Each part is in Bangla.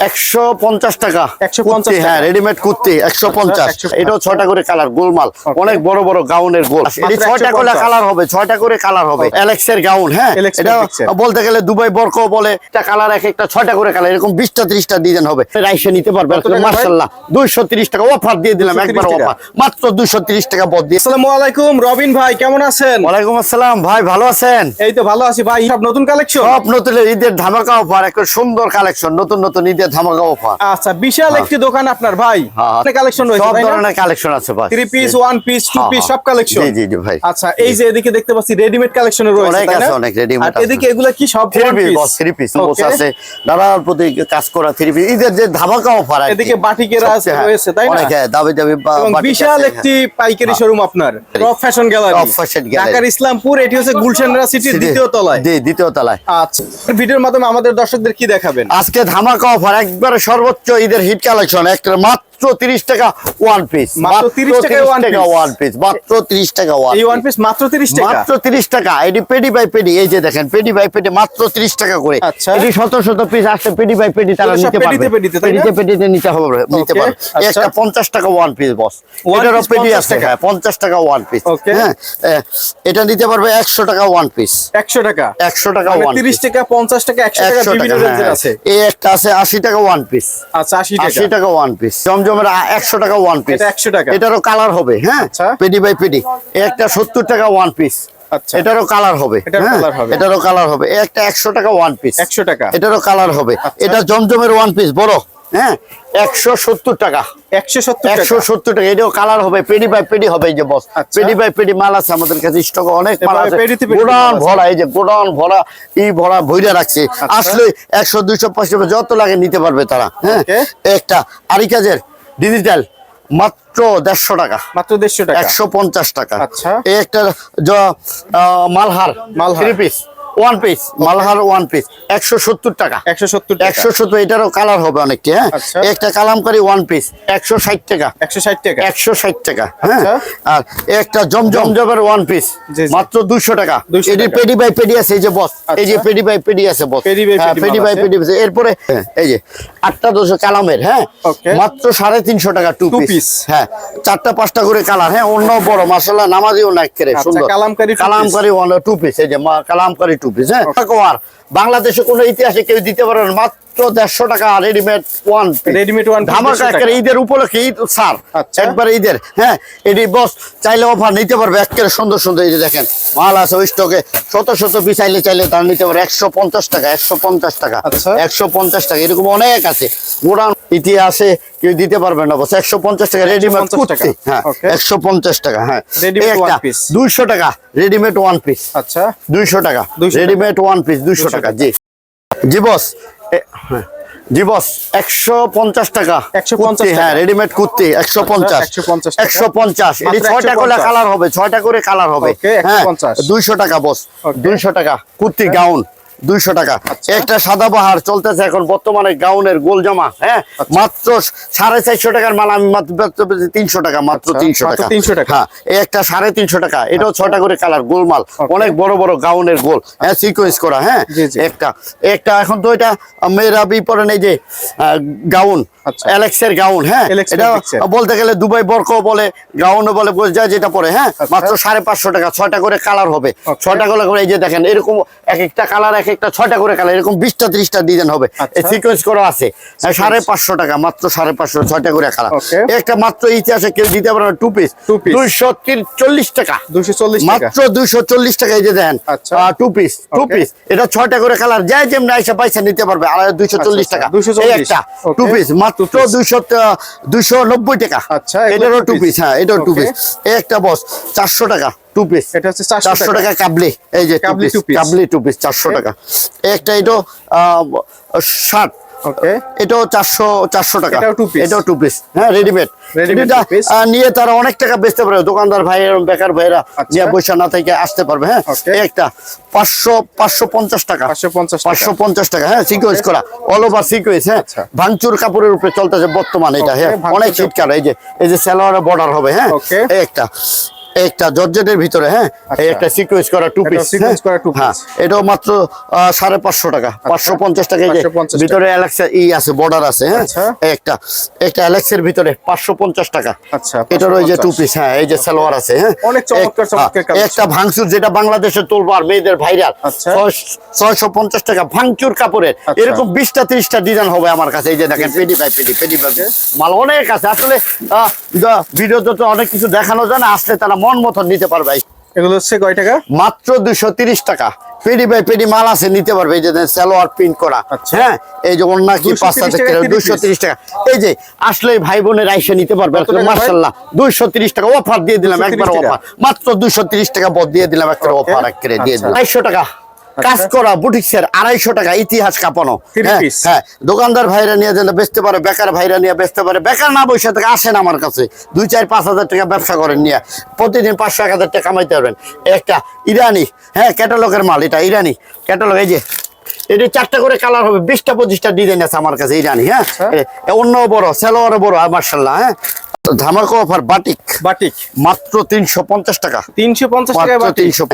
একশো পঞ্চাশ টাকা। 150 কুর্তি, হ্যাঁ রেডিমেড কুর্তি একশো পঞ্চাশ। এটাও ছয়টা করে কালার গোলমাল। অনেক বড় বড় গাউনের গোল। ছয়টা করে কালার হবে ছয়টা করে কালার হবে। অ্যালেক্সের গাউন হ্যাঁ? এটা বলতে গেলে দুবাই বরক বলে কালার এক একটা ছয়টা করে কালার এরকম বিশটা ত্রিশটা ডিজাইন হবে। রাইসে নিতে পারবে? মার্শাল্লাহ দুইশো তিরিশ টাকা অফার দিয়ে দিলাম একবার অফার মাত্র দুইশো তিরিশ টাকা বদ দিয়ে। আসসালামু আলাইকুম রবিন ভাই কেমন আছেন? ওয়ালাইকুম আসসালাম ভাই ভালো আছেন? এই তো ভালো আছি ভাই সব নতুন কালেকশন সব নতুন ঈদের ধামাকা অফার একটা সুন্দর কালেকশন নতুন নতুন ঈদের ধামাকা অফার আচ্ছা বিশাল একটি দোকান আপনার ভাই। হ্যাঁ। কালেকশন রয়েছে না? ধরনের কালেকশন আছে ভাই। Three piece one piece two হ্যাঁ, পিস হ্যাঁ। সব কালেকশন জি জি জি ভাই। আচ্ছা এই যে এদিকে দেখতে পাচ্ছি রেডিমেড কালেকশন রয়েছে অনেক আছে, readymade আর এদিকে এগুলা কি সব three one piece piece? Boss three piece Okay. Boss আছে প্রতি কাজ করা থ্রি পিস ঈদের যে ধামাকা অফার এদিকে বাটিকেরা আছে, রয়েছে, তাই না? অনেক হ্যাঁ, দাবি দাবি বিশাল একটি হ্যাঁ। পাইকারি শোরুম আপনার fashion gallery Top Fashion Gallery। ঢাকার ইসলামপুর এটি হচ্ছে গুলশানরা সিটির হ্যাঁ। দ্বিতীয় তলায়। জি দ্বিতীয় তলায়। আচ্ছা ভিডিওর মাধ্যমে আমাদের দর্শকদের কি দেখাবেন? আজকে ধামাকা অফার একবারে সর্বোচ্চ ঈদের হিট কালেকশন একটা মাত্র তিরিশ টাকা ওয়ান পিস মাত্র 30 টাকায় ওয়ান পিস মাত্র তিরিশ টাকা ওয়ান এই ওয়ান পিস মাত্র 30 টাকা? মাত্র তিরিশ টাকা। এটি পেডি বাই পেডি এই যে দেখেন পেডি বাই পেডি মাত্র তিরিশ টাকা করে। এটি শত শত পিস আসছে পেডি বাই পেডি তারা নিতে পারবে। পেডিতে পেডিতে, পেডিতে পেডিতে নিতে হবে নিতে পারবে। একটা পঞ্চাশ টাকা ওয়ান পিস বস এটারও পেডি আছে টাকা। হ্যাঁ পঞ্চাশ টাকা ওয়ান পিস হ্যাঁ এটা নিতে পারবে একশো টাকা ওয়ান পিস 100 টাকা? একশো টাকা মানে ওয়ান 30 টাকা 50 টাকা 100 টাকা একশো বিভিন্ন রেঞ্জের হ্যাঁ, আছে। এই একটা আছে আশি টাকা ওয়ান পিস আচ্ছা 80 টাকা। আশি টাকা ওয়ান পিস জমজমের একশো টাকা ওয়ান পিস 100 টাকা। এটারও কালার হবে হ্যাঁ? আচ্ছা। পেডি বাই পেডি একটা সত্তর টাকা ওয়ান পিস আচ্ছা। এটারও কালার হবে এটারও হ্যাঁ? কালার হবে। একটা একশো টাকা ওয়ান পিস 100 টাকা। এটারও কালার হবে। আচ্ছা। এটা জমজমের ওয়ান পিস বড় হ্যাঁ? একশো সত্তর টাকা। 170 টাকা। একশো সত্তর টাকা। এটাও কালার হবে পেডি বাই পেডি হবে এই যে বস আচ্ছা। পেডি বাই পেডি মাল আছে আমাদের কাছে স্টক অনেক মাল আছে। গোডাউন ভরা এই যে গোডাউন ভরা এই ভরা ভইরা রাখছে। আসলে একশো দুইশো পাঁচশো যত লাগে নিতে পারবে তারা হ্যাঁ. একটা আরিকাজের ডিজিটাল মাত্র দেড়শো টাকা মাত্র 150 টাকা একশো পঞ্চাশ টাকা আচ্ছা। এই একটা আহ, Malhar Malhar. Three piece one piece Malhar one piece একশো সত্তর টাকা। 170 টাকা। একশো সত্তর এটারও কালার হবে অনেকটি হ্যাঁ? আচ্ছা। একটা কালামকারি ওয়ান পিস একশো ষাট টাকা। 160 টাকা। একশো ষাট টাকা হ্যাঁ? আচ্ছা। আর একটা জমজমের ওয়ান পিস। মাত্র দুশো টাকা। এটি পেডি বাই পেডি আছে এই যে বস এই যে আচ্ছা। পেডি বাই পেডি আছে বস পেডি বাই হ্যাঁ, পেডি। এরপরে হ্যাঁ, এই যে আটটা দুশো কালামের হ্যাঁ? মাত্র সাড়ে তিনশো টাকা টু পিস হ্যাঁ চারটা পাঁচটা করে কালার হ্যাঁ? অন্য বড় মাসাল্লাহ নামাজিও না করে আচ্ছা, সুন্দর। Kalamkari two Kalamkari one two piece এই যে কালামকারী টু পিস হ্যাঁ আর বাংলাদেশে কোনো ইতিহাসে কেউ দিতে পারে না মাত্র দেড়শো টাকা রেডিমেড ওয়ান রেডিমেড ওয়ান ধামাকা 150 একটা ঈদের উপলক্ষে ঈদ সার আচ্ছা। একবার ঈদের। হ্যাঁ এটি বস চাইলে অফার নিতে পারবে একেবারে সুন্দর সুন্দর এই যে দেখেন। মাল আছে ওই স্টকে শত শত পিস চাইলে চাইলে তারা নিতে পারে একশো পঞ্চাশ টাকা একশো পঞ্চাশ টাকা। আচ্ছা। একশো পঞ্চাশ টাকা এরকম অনেক আছে। গোডাউন ইতিহাসে কেউ দিতে পারবে না বস একশো পঞ্চাশ টাকা রেডিমেড টাকা। কুর্তি। হ্যাঁ একশো পঞ্চাশ টাকা হ্যাঁ। দুইশো টাকা রেডিমেড ওয়ান পিস আচ্ছা। দুইশো টাকা রেডিমেড ওয়ান পিস দুইশো 200 টাকা। জি। জি বস হ্যাঁ। জি বস একশো পঞ্চাশ টাকা। 150 কুর্তি, হ্যাঁ রেডিমেড কুর্তি একশো পঞ্চাশ। 150 একশো পঞ্চাশ। এটি ছয়টা করে কালার হবে ছয়টা করে কালার হবে। হ্যাঁ দুইশো টাকা বস দুইশো টাকা। কুর্তি গাউন দুইশো টাকা আচ্ছা। একটা সাদা বাহার চলতেছে এখন বর্তমানে গাউনের গোল জমা হ্যাঁ আচ্ছা। মাত্র সাড়ে চারশো টাকার মাল আমি মাত্র তিনশো টাকা মাত্র আচ্ছা, তিনশো টাকা 300 টাকা। হ্যাঁ একটা সাড়ে তিনশো টাকা এটাও ছটা করে কালার গোল মাল অনেক বড় বড় গাউনের গোল হ্যাঁ সিকোয়েন্স করা হ্যাঁ। একটা একটা এখন তো এটা মেয়েরা বি পরেন এই যে গাউন। অ্যালেক্সের গাউন হ্যাঁ? এটা বলতে গেলে দুবাই বরক বলে গাউনও বলে বোঝা যেটা পরে হ্যাঁ? আচ্ছা। মাত্র সাড়ে পাঁচশো টাকা ছয়টা করে কালার হবে। Okay. ছয়টা করে করে এই যে দেখেন এরকম এক একটা কালার এক একটা ছয়টা করে কালার এরকম বিশটা ত্রিশটা ডিজাইন হবে। আচ্ছা। সিকোয়েন্স করা আছে। সাড়ে পাঁচশো টাকা মাত্র সাড়ে পাঁচশো ছয়টা করে কালার একটা মাত্র ইতিহাসে কেউ দিতে পারে টু পিস দুইশো চল্লিশ টাকা। 240 টাকা। মাত্র দুইশো চল্লিশ টাকা এই যে আচ্ছা। টু পিস টু পিস এটা ছয়টা করে কালার যাই যেমন আইসা পয়সা নিতে পারবে আর দুইশো চল্লিশ আচ্ছা, টাকা। 240 এই একটা টু পিস মাত্র দুইশো দুইশো নব্বই টাকা। আচ্ছা, এটারও টু পিস হ্যাঁ এটাও টু পিস এই একটা বস চারশো টাকা টু পিস এটা হচ্ছে 400 চারশো টাকা। কাবলি এই যে কাবলি টু পিস কাবলি টু পিস চারশো টাকা। এই একটা এটাও শার্ট ওকে এটাও চারশো চারশো টাকা। এটাও two piece। এটাও টু পিস হ্যাঁ রেডিমেড। আহ, নিয়ে তারা অনেক টাকা বেচতে পারবে। দোকানদার ভাই বেকার ভাইরা আচ্ছা। নিয়ে পয়সা না থেকে আসতে পারবে হ্যাঁ? একটা পাঁচশো পাঁচশো পঞ্চাশ টাকা। 550 টাকা। পাঁচশো পঞ্চাশ টাকা হ্যাঁ সিকোয়েন্স করা। অল ওভার সিকোয়েন্স হ্যাঁ? আচ্ছা। ভাঙচুর কাপড়ের উপরে চলতেছে বর্তমান এটা হ্যাঁ? অনেক শীতকাল এই যে এই যে সালোয়ারের বর্ডার হবে হ্যাঁ. এই একটা। একটা জর্জেটের ভিতরে হ্যাঁ? এই আচ্ছা। একটা সিকোয়েন্স করা টু পিস sequence করা two হ্যাঁ। piece। এটাও মাত্র আহ, সাড়ে পাঁচশো টাকা পাঁচশো পঞ্চাশ টাকা ভিতরে অ্যালেক্সা ই আছে বর্ডার আছে হ্যাঁ? আচ্ছা। একটা একটা অ্যালেক্সের ভিতরে পাঁচশো পঞ্চাশ টাকা। আচ্ছা, এটার ওই যে টু পিস হ্যাঁ এই যে সালোয়ার আছে হ্যাঁ? অনেক চমৎকার চমৎকার হ্যাঁ, একটা ভাঙচুর যেটা বাংলাদেশে তুলবো আর মেয়েদের ভাইরাল আচ্ছা। ছয়শো পঞ্চাশ টাকা ভাঙচুর কাপড়ের। আচ্ছা। এরকম বিশটা তিরিশটা ডিজাইন হবে আমার কাছে এই যে দেখেন পেডি পাই পেডি পেডি পাই মাল অনেক আছে আসলে ভিডিওতে তো অনেক কিছু দেখানো যায় না আসলে তারা মন মতন নিতে পারবে। এগুলো হচ্ছে কয় টাকা? মাত্র দুশো তিরিশ টাকা। পেডি বাই পেডি মাল আছে নিতে পারবে। এই যে সালোয়ার প্রিন্ট করা। আচ্ছা। হ্যাঁ এই যে অন্য কি 230 পাঁচ টাকা টাকা 30 দুশো তিরিশ টাকা। এই যে আসলে ভাই বোনের আইসে নিতে পারবে মার্শাল্লাহ দুইশো তিরিশ টাকা অফার দিয়ে দিলাম 230 একবার অফার মাত্র দুশো তিরিশ টাকা বদ দিয়ে দিলাম একটা অফার এক দিয়ে আচ্ছা। দিলাম। আড়াইশো টাকা। কাজ করা বুটিক্সের আড়াইশো টাকা ইতিহাস কাঁপানো। হ্যাঁ, হ্যাঁ। দোকানদার ভাইরা নিয়ে যেন বেচতে পারে বেকার ভাইরা নিয়ে বেচতে পারে বেকার না বসে থেকে আসেন আমার কাছে। দুই চার পাঁচ হাজার টাকা ব্যবসা করেন নিয়ে। প্রতিদিন পাঁচশো এক হাজার টাকা কামাইতে পারবেন। একটা ইরানি হ্যাঁ ক্যাটালগের মাল এটা ইরানি ক্যাটালগ এই যে এটি চারটা করে কালার হবে বিশটা পঁচিশটা ডিজাইন আছে আমার কাছে ইরানি হ্যাঁ। এ অন্য বড় সেলোয়ারও বড় মার্শাল্লাহ হ্যাঁ। ধামাকা অফার বাটিক। বাটিক। মাত্র তিনশো পঞ্চাশ টাকা। তিনশো পঞ্চাশ টাকা তিনশো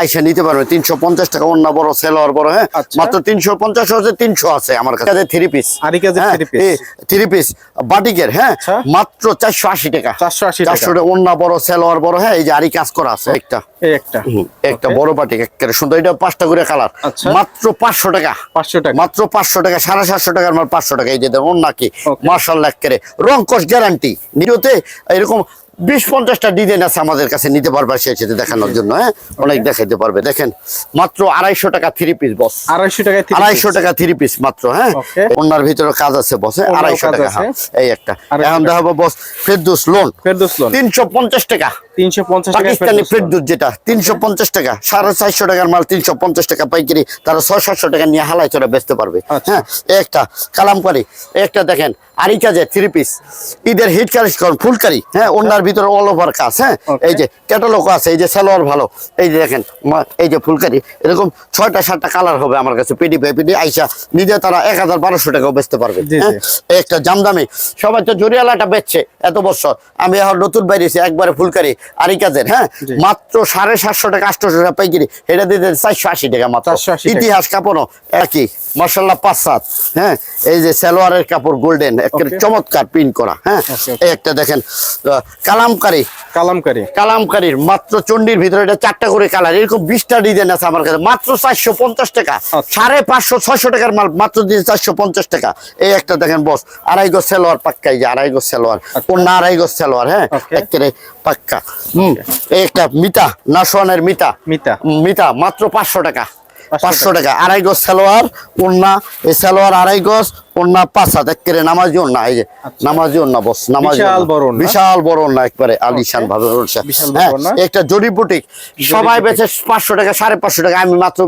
আইসা নিতে পারবে। তিনশো পঞ্চাশ টাকা অন্য বড় সেলোয়ার বড় হ্যাঁ? আচ্ছা। মাত্র তিনশো পঞ্চাশ আছে তিনশো আছে আমার কাছে। Three piece. থ্রি পিস বাটিকের হ্যাঁ? আচ্ছা। মাত্র চারশো আশি টাকা। 480 টাকা। চারশো অন্য বড় সেলোয়ার বড় হ্যাঁ? এই যে আরি কাজ করা আছে একটা। একটা। একটা বড় বাটিক একেবারে সুন্দর। এটা পাঁচটা করে কালার। আচ্ছা। মাত্র পাঁচশো টাকা। পাঁচশো টাকা। মাত্র পাঁচশো টাকা সাড়ে সাতশো টাকার মাল পাঁচশো টাকা। এই যে অন্য কি Okay. মার্শাল করে রং কস গ্যারান্টি নিরতে এরকম বিশ পঞ্চাশটা ডিজাইন আছে আমাদের কাছে নিতে পারবে সে সেটা দেখানোর জন্য হ্যাঁ? অনেক দেখাইতে পারবে। দেখেন মাত্র আড়াইশো টাকা থ্রি পিস বস আড়াইশো টাকা আড়াইশো টাকা থ্রি পিস মাত্র হ্যাঁ. ওনার ভিতরে কাজ আছে বস অন্যান্য আড়াইশো টাকা হ্যাঁ এই একটা। এখন দেখাবো boss Ferdous lawn Ferdous lawn তিনশো পঞ্চাশ টাকা। তিনশো পঞ্চাশ যেটা তিনশো পঞ্চাশ টাকা সাড়ে চারশো টাকার মাল তিনশো পঞ্চাশ টাকা পাইকারি তারা ছয় সাতশো টাকা নিয়ে হালাই চড়া বেচতে পারবে। আচ্ছা। হ্যাঁ একটা কালামকারি একটা দেখেন আরিকা যে থ্রি পিস ঈদের হিট কালেকশন ফুলকারি হ্যাঁ ওনার ভিতরে অল ওভার কাজ হ্যাঁ এই যে ক্যাটালগ আছে এই যে সালোয়ার ভালো এই যে দেখেন এই যে ফুলকারি এরকম ছয়টা সাতটা কালার হবে আমার কাছে পিডি বাই পিডি আইসা নিজে তারা এক হাজার বারোশো টাকাও বেচতে পারবে। হ্যাঁ। একটা জামদামি সবাই তো জরিয়ালাটা বেচছে এত বছর আমি এখন নতুন বাইরেছি একবারে ফুলকারি আরি কাজের হ্যাঁ মাত্র সাড়ে সাতশো টাকা আটশো টাকা পাইকারি এটা দিতে চারশো আশি টাকা মাত্র। ইতিহাস কাপড়ও একই মার্শাল্লাহ পাঁচ সাত হ্যাঁ? এই যে সালোয়ারের কাপড় গোল্ডেন একটা চমৎকার প্রিন্ট করা হ্যাঁ? একটা দেখেন আহ, কালামকারি। কালামকারি কালামকারীর মাত্র চন্ডির ভিতরে এটা চারটা করে কালার এরকম বিশটা ডিজাইন আছে আমার কাছে মাত্র চারশো পঞ্চাশ টাকা আচ্ছা। সাড়ে পাঁচশো ছয়শো টাকার মাল মাত্র দিয়ে চারশো পঞ্চাশ টাকা এই একটা দেখেন বস আড়াই গো সেলোয়ার পাক্কা এই যে আড়াই গো সেলোয়ার অন্য আড়াই গো সেলোয়ার হ্যাঁ. একেবারে পাক্কা হম এই একটা মিতা নাসওয়ানের মিতা মিতা। মিতা মাত্র পাঁচশো টাকা পাঁচশো টাকা আড়াই গজ সালোয়ার ওন্না এই সালোয়ার আড়াই গজ ওন্না পাঁচ হাত একেবারে নামাজি ওন্না এই যে নামাজি ওন্না বস নামাজি বিশাল বড় ওন্না। একবারে আলিশান ভাবে হ্যাঁ। একটা জড়িবুটি সবাই বেচে পাঁচশো টাকা সাড়ে পাঁচশো টাকা আমি মাত্র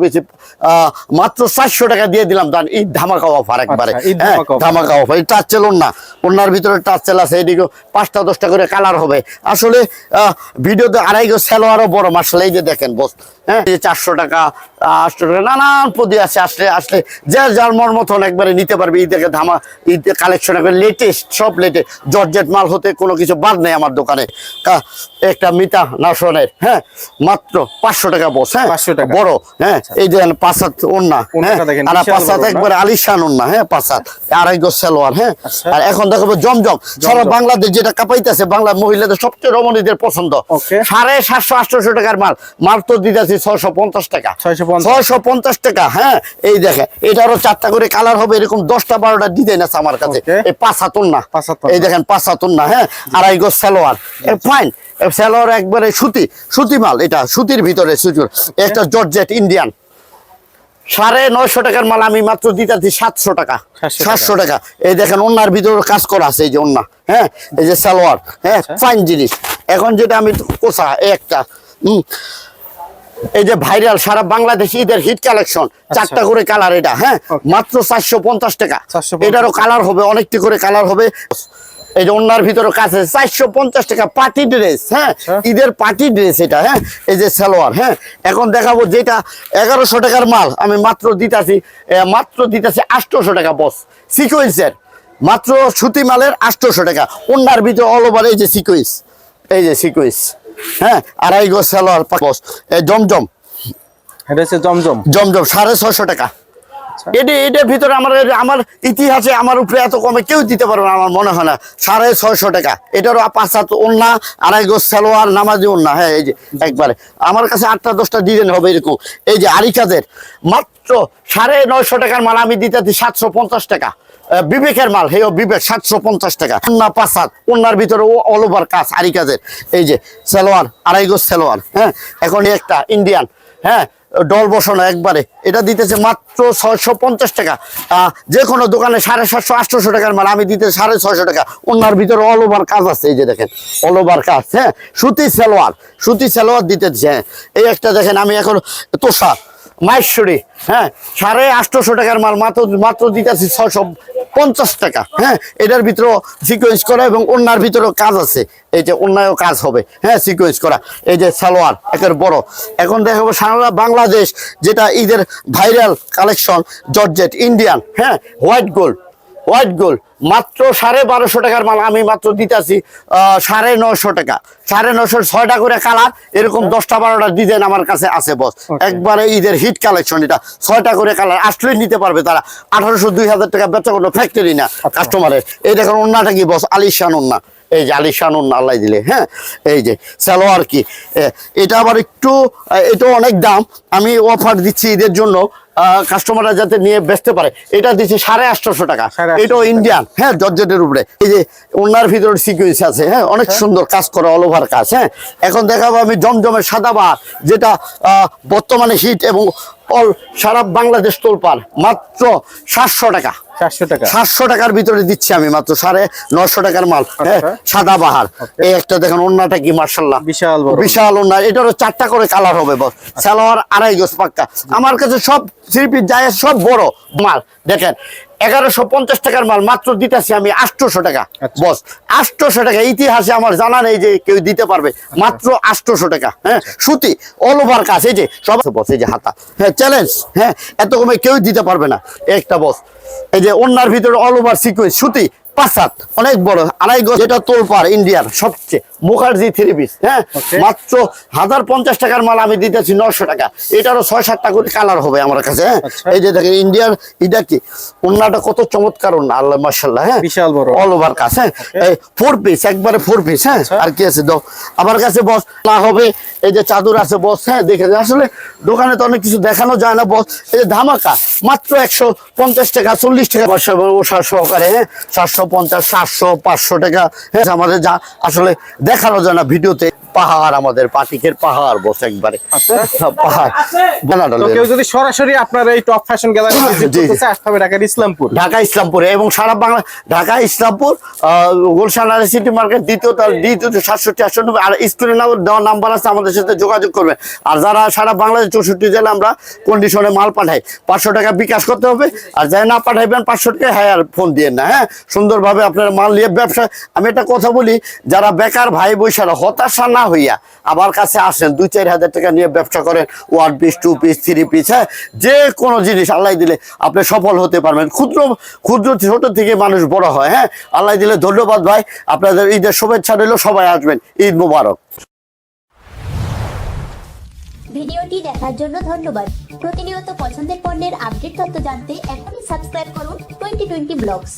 আহ, মাত্র চারশো টাকা দিয়ে দিলাম দান ঈদ ধামাকা অফার একবারে। আচ্ছা, হ্যাঁ ধামাকা অফার এই টাচেল ওন্না ওন্নার ভিতরে টাচেল আছে এদিকে পাঁচটা দশটা করে কালার হবে। আসলে ভিডিওতে আড়াই গজ সালোয়ারও বড় মার্শাল এই যে দেখেন বস হ্যাঁ এই চারশো টাকা আটশো টাকা নানান পদি আছে আসলে আসলে যে যার মন মতন একবারে নিতে পারবে ঈদের ধামা ঈদ কালেকশন একবার লেটেস্ট সব লেটেস্ট জর্জেট মাল হতে কোনো কিছু বাদ নেই আমার দোকানে একটা মিতা নাসনের হ্যাঁ মাত্র পাঁচশো টাকা বস হ্যাঁ 500 টাকা। বড় হ্যাঁ এই যে পাঁচাত ওন্না হ্যাঁ আর পাঁচাত। একবারে আলিশান ওন্না হ্যাঁ পাঁচাত আড়াই গজ সালোয়ার হ্যাঁ আচ্ছা। আর এখন দেখাবো জমজম সারা। বাংলাদেশ যেটা কাপাইতেছে বাংলা মহিলাদের সবচেয়ে রমণীদের পছন্দ সাড়ে সাতশো আটশোশো টাকার মাল মাল তো দিতেছি ছয়শো পঞ্চাশ টাকা 650 ছয়শো পঞ্চাশ টাকা হ্যাঁ এই দেখে এটারও চারটা করে কালার হবে এরকম দশটা বারোটা ডিজাইন আছে আমার কাছে। এই পাঁচ হাতুন না। এই দেখেন পাঁচ হাতুন না হ্যাঁ? আড়াই গজ সালোয়ার। ফাইন সালোয়ার একবারে সুতি সুতি মাল এটা সুতির ভিতরে সুচুর একটা জর্জেট ইন্ডিয়ান। সাড়ে নয়শো টাকার মাল আমি মাত্র দিতেছি সাতশো টাকা। সাতশো টাকা। এই দেখেন ওনার ভিতরে কাজ করা আছে এই যে ওনা হ্যাঁ? এই যে সালোয়ার হ্যাঁ? আচ্ছা। ফাইন জিনিস। এখন যেটা আমি কোষা একটা হম এই যে ভাইরাল সারা বাংলাদেশ ঈদের হিট কালেকশন চারটা করে কালার এটা হ্যাঁ? মাত্র চারশো পঞ্চাশ টাকা। এটারও কালার হবে অনেকটি করে কালার হবে। এই যে ওনার ভিতরে কাছে চারশো পঞ্চাশ টাকা পার্টি ড্রেস হ্যাঁ? আচ্ছা। ঈদের পার্টি ড্রেস এটা হ্যাঁ? এই যে সালোয়ার হ্যাঁ? এখন দেখাবো যেটা এগারোশো টাকার মাল আমি মাত্র দিতাছি মাত্র দিতাছি আটশোশো টাকা বস সিকোয়েন্সের মাত্র সুতি মালের আটশোশো টাকা। ওনার ভিতরে অল ওভার এই যে সিকোয়েন্স এই যে সিকোয়েন্স হ্যাঁ আড়াই গো সালোয়ার এই জমজম। এটা হচ্ছে জমজম। জমজম সাড়ে ছয়শো টাকা। এটি এটার ভিতরে আমার আমার ইতিহাসে আমার উপরে এত কমে কেউ দিতে পারবে না আমার মনে হয় না। সাড়ে ছয়শো টাকা। এটারও পাঁচ সাত ওন্না আড়াই গোস সালোয়ার নামাজি ওন্না হ্যাঁ এই যে একবারে। আমার কাছে আটটা দশটা ডিজাইন হবে এরকম। এই যে আরিকাদের মাত্র সাড়ে নয়শো টাকার মাল আমি দিতে সাতশো পঞ্চাশ টাকা। বিবেকের মাল হেও বিবেক, সাতশো পঞ্চাশ টাকা। ওন্না পাঁচ সাত ওন্নার ভিতরে ও অল ওভার কাজ আরিকাদের এই যে, সালোয়ার, আড়াই গোস সালোয়ার হ্যাঁ? এখন একটা ইন্ডিয়ান হ্যাঁ? ডল বসানো একবারে। এটা দিতেছে মাত্র ছয়শো পঞ্চাশ টাকা। যে কোনো দোকানে সাড়ে সাতশো, আটশোশো টাকার মাল, আমি দিতে সাড়ে ছয়শো টাকা। ওনার ভিতরে অল ওভার কাজ আছে, এই যে দেখেন অল ওভার কাজ হ্যাঁ? সুতি সালোয়ার সুতি সালোয়ার দিতেছে হ্যাঁ? এই একটা দেখেন, আমি এখন তোষা মাইশ্বরী হ্যাঁ? সাড়ে আটশোশো টাকার মাল, মাত্র মাত্র দিতেছি ছয়শো পঞ্চাশ টাকা হ্যাঁ? এটার ভিতরেও সিকোয়েন্স করা এবং অন্যার ভিতরেও কাজ আছে। এই যে অন্যায়ও কাজ হবে হ্যাঁ? সিকোয়েন্স করা। এই যে সালোয়ার, একের বড়। এখন দেখাবো সারা বাংলাদেশ যেটা ঈদের ভাইরাল কালেকশন জর্জেট ইন্ডিয়ান হ্যাঁ? White gold white gold. মাত্র সাড়ে বারোশো টাকার মাল আমি মাত্র দিতেছি সাড়ে নশো টাকা। সাড়ে নশো ছয়টা করে কালার এরকম দশটা বারোটা ডিজাইন আমার কাছে আছে বস। একবারে ঈদের হিট কালেকশন এটা। ছয়টা করে কালার আসলেই নিতে পারবে তারা। আঠারোশো দুই হাজার টাকা বেচা কোনো ফ্যাক্টরি না কাস্টমারের এই দেখুন অন্যটা কি বস? আলিশান অন্যা এই যে আলিশান আল্লাহ দিলে হ্যাঁ? এই যে সালোয়ার কি? এটা আবার একটু এটা অনেক দাম। আমি অফার দিচ্ছি ঈদের জন্য কাস্টমাররা যাতে নিয়ে বেচতে পারে। এটা দিচ্ছে সাড়ে আটশোশো টাকা। এটাও ইন্ডিয়ান হ্যাঁ জর্জেটের উপরে। এই যে ওনার ভিতরে সিকুয়েন্স আছে হ্যাঁ অনেক সুন্দর কাজ করে অল ওভার কাজ হ্যাঁ। এখন দেখাবো আমি জমজমের বা যেটা বর্তমানে হিট এবং অল সারা বাংলাদেশ তোলপার মাত্র সাতশো টাকা। চারশো টাকা। সাতশো টাকার ভিতরে দিচ্ছি আমি মাত্র সাড়ে নশো টাকার মাল হ্যাঁ? আচ্ছা। সাদা বাহার। এই একটা দেখেন অন্যটা কি মার্শাল্লাহ বিশাল বিশাল এটারও চারটা করে কালার হবে বস। সালোয়ার আড়াই গোস পাক্কা। আমার কাছে সব শিল্পীর যায় সব বড় মাল। দেখেন এগারোশো পঞ্চাশ টাকার মাল মাত্র দিতেছি আমি আটশোশো টাকা। আচ্ছা। বস আটশোশো টাকা। ইতিহাসে আমার জানা নেই যে কেউ দিতে পারবে মাত্র আটশোশো টাকা হ্যাঁ? সুতি অল ওভার কাজ এই যে সব বস এই যে হাতা হ্যাঁ চ্যালেঞ্জ হ্যাঁ? এত কমে কেউ দিতে পারবে না। একটা বস এই যে অন্যার ভিতরে অল ওভার সিকুয়েন্স সুতি পাঁচাত অনেক বড় আড়াই গজ যেটা তোলপার ইন্ডিয়ার সবচেয়ে মুখার্জি থ্রি পিস হ্যাঁ? মাত্র হাজার পঞ্চাশ টাকার মাল আমি দিতেছি নশো টাকা। এটারও ছয় সাতটা করে কালার হবে আমার কাছে হ্যাঁ? আচ্ছা। এই যে দেখেন ইন্ডিয়ার এটা কি? অন্যটা কত চমৎকার আল্লাহ মার্শাল্লাহ হ্যাঁ? বিশাল বড়। অল ওভার কাজ হ্যাঁ? এই ফোর পিস একবারে ফোর পিস হ্যাঁ? আচ্ছা। আর কি আছে দাও। আমার কাছে বস না হবে এই যে চাদর আছে বস হ্যাঁ? দেখে আসলে দোকানে তো অনেক কিছু দেখানো যায় না বস এই যে ধামাকা মাত্র একশো পঞ্চাশ টাকা, চল্লিশ টাকা বর্ষা ওষা সহকারে হ্যাঁ সাতশো পঞ্চাশ, সাতশো, পাঁচশো টাকা। হ্যাঁ আমাদের যা আসলে দেখানো যায় না ভিডিওতে। পাহাড় আমাদের পাটিকের পাহাড় বস একবারে। হ্যাঁ, পাহাড়। কেউ যদি সরাসরি আপনার এই টপ ফ্যাশন গ্যালারি ভিজিট জি, জি। করতে চায় আসতে হবে ঢাকার ইসলামপুর। ঢাকা ইসলামপুরে এবং সারা বাংলা ঢাকা ইসলামপুর আহ, গুলশান আর সিটি মার্কেট দ্বিতীয় তার দ্বিতীয় সাতষট্টি আটষট্টি আর স্ক্রিনে নাম্বার আছে আমাদের সাথে যোগাযোগ করবে আর যারা সারা বাংলাদেশ চৌষট্টি জেলা আমরা কন্ডিশনে মাল পাঠাই পাঁচশো টাকা বিকাশ করতে হবে। আর যাই না পাঠাইবেন পাঁচশো টাকা হ্যাঁ আর ফোন দিয়ে না হ্যাঁ? সুন্দরভাবে আপনার মাল নিয়ে ব্যবসা আমি একটা কথা বলি যারা বেকার ভাই বৈশারা হতাশা না হইয়া আমার কাছে আসেন, দুই, চার হাজার টাকা নিয়ে ব্যবসা করেন one piece two piece three piece হ্যাঁ? যে কোনো জিনিস আল্লাহ দিলে আপনি সফল হতে পারবেন। ক্ষুদ্র ক্ষুদ্র ছোট থেকে মানুষ বড় হয় হ্যাঁ? আল্লাহ দিলে ধন্যবাদ ভাই, আপনাদের ঈদের শুভেচ্ছা রইল, সবাই আসবেন, ঈদ মুবারক। ভিডিওটি দেখার জন্য ধন্যবাদ। প্রতিনিয়ত পছন্দের পণ্যের আপডেট তথ্য জানতে এখনই সাবস্ক্রাইব করুন টোয়েন্টি টোয়েন্টি ব্লগস